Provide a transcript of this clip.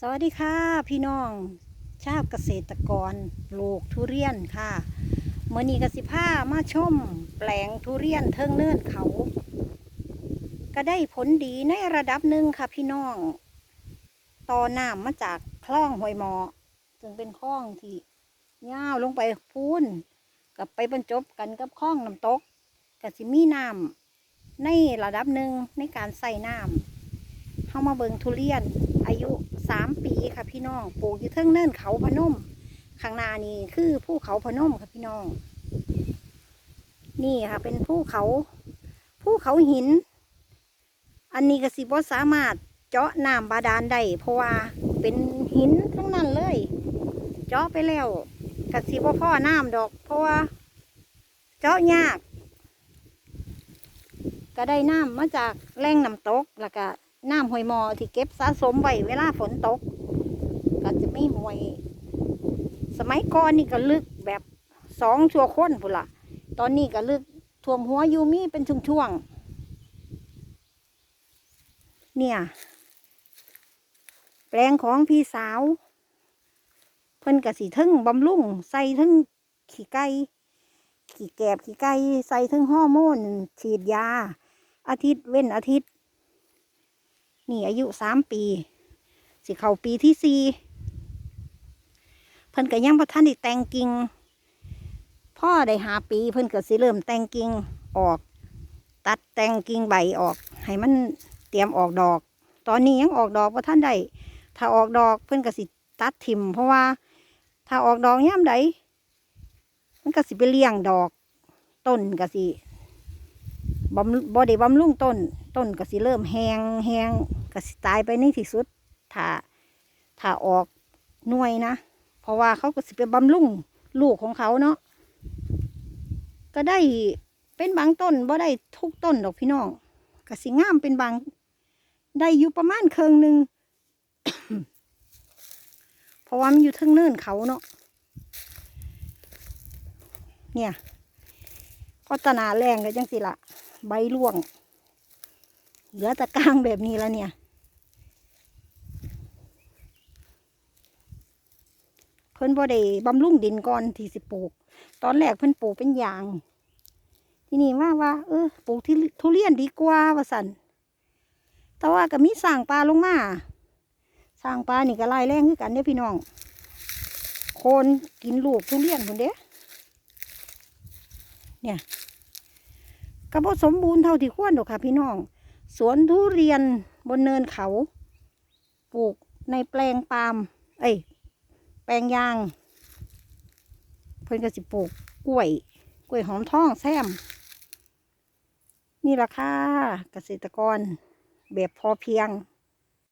สวัสดีค่ะพี่น้องชาวเกษตรกรปลูกทุเรียนค่ะเมื่อนี้กสิผ้ามาชมแปลงทุเรียนเทิงเนินเขา ก็ได้ผลดีในระดับหนึ่งค่ะพี่น้องต่อน้ำมาจากคลองห้วยหมอซึ่งเป็นคลองที่ยาวลงไปพูนกับไปบรรจบกันกับคลองน้ำตกกสิมีน้ำในระดับหนึ่งในการใส่น้ำเข้ามาเบิงทุเรียนอายุ สามปีค่ะพี่น้องปลูกอยู่เทิงเนินเขาพนมข้างหน้านี่คือภูเขาพนมค่ะพี่น้อง นี่ค่ะ เป็นภูเขาภูเขาหิน อันนี้ก็สิบ่สามารถเจาะน้ำบาดาลได้เพราะว่าเป็นหินทั้งนั้นเลย เจาะไปแล้วก็สิบ่พ่อน้ำดอก เพราะว่า เจาะยาก ก็ได้น้ำมาจากแหล่งน้ำตกแล้วก็ น้ำห้วยหมอที่เก็บสะสมไว้เวลาฝนตก ก็จะไม่ห่วย สมัยก่อนนี่ก็ลึกแบบสองชั่วคนพุ่นละตอนนี้ก็ลึกท่วมหัวอยู่มีเป็นช่วงๆเนี่ย แปลงของพี่สาว เพิ่นกะสีทึ่งบำรุงใส่ทึ่งขี้ไก่ขี้แกบขี้ไก่ใส่ทึ่งฮอร์โมนฉีดยา อาทิตย์เว้นอาทิตย์ นี่อายุสามปี สิเข้าปีที่สี่เพิ่นก็ยังบ่ทันได้แต่งกิ่งพ่อได้หาปีเพิ่นก็สิเริ่มแต่งกิ่งออก ตัดแต่งกิ่งใบออก ให้มันเตรียมออกดอก ตอนนี้ยังออกดอกบ่ทันได้ถ้าออกดอกเพิ่นก็สิตัดทิ่มเพราะว่า ถ้าออกดอกย่ำใดมันก็สิไปเลี้ยงดอก ต้นก็สิ บำบ่ได้บำรุงต้น ต้นก็สิเริ่มแหงแหงก็สิตายไปในที่สุด ถ้าถ้าออกหน่วยนะ เพราะว่าเขาก็สิไปบำรุงลูกของเขาเนาะก็ได้เป็นบางต้นบ่ได้ทุกต้นดอกพี่น้องก็สิงามเป็นบาง ได้อยู่ประมาณเคิงหนึ่งเพราะว่ามันอยู่เทิงเนินเขาเนาะเนี่ยก็ตนาแรงก็จังสิละ ใบร่วง เหลือแต่กลางแบบนี้แล้วเนี่ย เพิ่นบ่ได้บำรุงดินก่อนที่สิปลูก ตอนแรกเพิ่นปลูกเป็นยาง ที่นี้ว่าว่า เออปลูกที่ทุเรียนดีกว่าว่าสันแต่ว่าก็มีสร้างปลาลงมาสร้างปลานี่ก็ไล่แรงคือกันเด้อพี่น้องคนกินลูกทุเรียนคนเด้เนี่ย ก็บ่สมบูรณ์เท่าที่ควรหรอกค่ะพี่น้อง สวนทุเรียนบนเนินเขา ปลูกในแปลงปาล์มเอ้ยแปลงยาง เพิ่นก็สิปลูกกล้วย กล้วยหอมทองแซม นี่ราคาเกษตรกรแบบพอเพียง